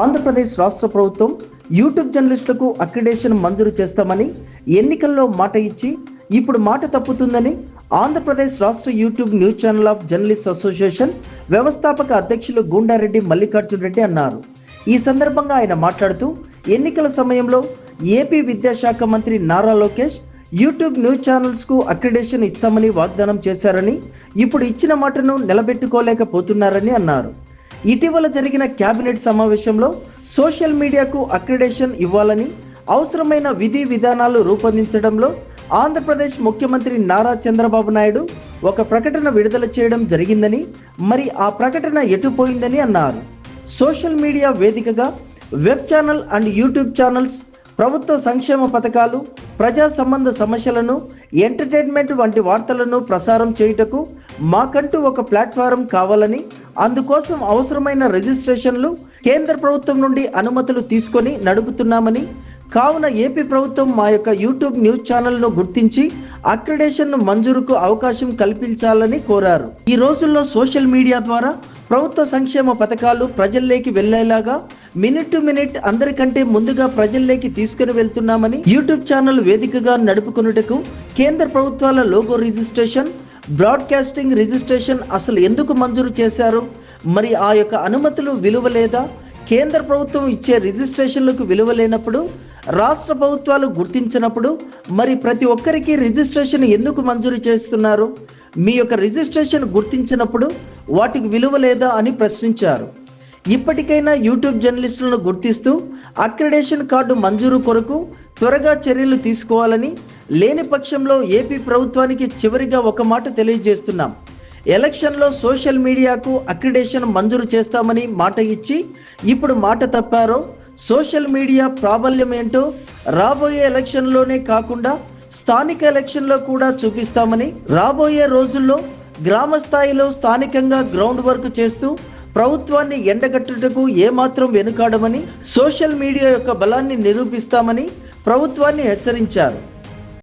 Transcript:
ఆంధ్రప్రదేశ్ రాష్ట్ర ప్రభుత్వం యూట్యూబ్ జర్నలిస్టులకు అక్రిడేషన్ మంజూరు చేస్తామని ఎన్నికల్లో మాట ఇచ్చి ఇప్పుడు మాట తప్పుతుందని ఆంధ్రప్రదేశ్ రాష్ట్ర YouTube news channel of journalist association వ్యవస్థాపక అధ్యక్షులు గూండారెడ్డి మల్లికార్జున్ రెడ్డి అన్నారు. ఈ సందర్భంగా ఆయన మాట్లాడుతూ ఎన్నికల సమయంలో ఏపీ విద్యాశాఖ మంత్రి నారా లోకేష్ యూట్యూబ్ న్యూస్ ఛానల్స్కు అక్రిడేషన్ ఇస్తామని వాగ్దానం చేశారని ఇప్పుడు ఇచ్చిన మాటను నిలబెట్టుకోలేకపోతున్నారని అన్నారు. ఇటీవల జరిగిన కేబినెట్ సమావేశంలో సోషల్ మీడియాకు అక్రిడేషన్ ఇవ్వాలని అవసరమైన విధి విధానాలు రూపొందించడంలో ఆంధ్రప్రదేశ్ ముఖ్యమంత్రి నారా చంద్రబాబు నాయుడు ఒక ప్రకటన విడుదల చేయడం జరిగిందని మరి ఆ ప్రకటన ఎటుపోయిందని అన్నారు. సోషల్ మీడియా వేదికగా web channel and YouTube channels ప్రభుత్వ సంక్షేమ పథకాలు ప్రజా సంబంధ సమస్యలను ఎంటర్టైన్మెంట్ వంటి వార్తలను ప్రసారం చేయుటకు మాకంటూ ఒక ప్లాట్ఫారం కావాలని అందుకోసం అవసరమైన రిజిస్ట్రేషన్లు కేంద్ర ప్రభుత్వం నుండి అనుమతులు తీసుకొని నడుపుతున్నామని కావున ఏపీ ప్రభుత్వం మా యొక్క యూట్యూబ్ న్యూస్ ఛానల్ను గుర్తించి అక్రిడేషన్ను మంజూరుకు అవకాశం కల్పించాలని కోరారు. ఈ రోజుల్లో సోషల్ మీడియా ద్వారా ప్రభుత్వ సంక్షేమ పథకాలు ప్రజల్లోకి వెళ్ళేలాగా మినిట్ టు మినిట్ అందరికంటే ముందుగా ప్రజల్లోకి తీసుకుని వెళ్తున్నామని యూట్యూబ్ ఛానల్ వేదికగా నడుపుకొనుటకు కేంద్ర ప్రభుత్వాల లోగో రిజిస్ట్రేషన్ బ్రాడ్కాస్టింగ్ రిజిస్ట్రేషన్ అసలు ఎందుకు మంజూరు చేశారు? మరి ఆ యొక్క అనుమతులు విలువ లేదా కేంద్ర ప్రభుత్వం ఇచ్చే రిజిస్ట్రేషన్లకు విలువ లేనప్పుడు రాష్ట్ర ప్రభుత్వాలు గుర్తించినప్పుడు మరి ప్రతి ఒక్కరికి రిజిస్ట్రేషన్ ఎందుకు మంజూరు చేస్తున్నారు? మీ యొక్క రిజిస్ట్రేషన్ గుర్తించినప్పుడు వాటికి విలువ లేదా అని ప్రశ్నించారు. ఇప్పటికైనా యూట్యూబ్ జర్నలిస్టులను గుర్తిస్తూ అక్రిడేషన్ కార్డు మంజూరు కొరకు త్వరగా చర్యలు తీసుకోవాలని లేని పక్షంలో ఏపీ ప్రభుత్వానికి చివరిగా ఒక మాట తెలియజేస్తున్నాం. ఎలక్షన్లో సోషల్ మీడియాకు అక్రిడేషన్ మంజూరు చేస్తామని మాట ఇచ్చి ఇప్పుడు మాట తప్పారో సోషల్ మీడియా ప్రాబల్యం ఏంటో రాబోయే ఎలక్షన్లోనే కాకుండా స్థానిక ఎలక్షన్లో కూడా చూపిస్తామని రాబోయే రోజుల్లో గ్రామ స్థాయిలో స్థానికంగా గ్రౌండ్ వర్క్ చేస్తూ ప్రభుత్వాన్ని ఎండగట్టుటకు ఏమాత్రం వెనుకాడమని సోషల్ మీడియా యొక్క బలాన్ని నిరూపిస్తామని ప్రభుత్వాన్ని హెచ్చరించారు.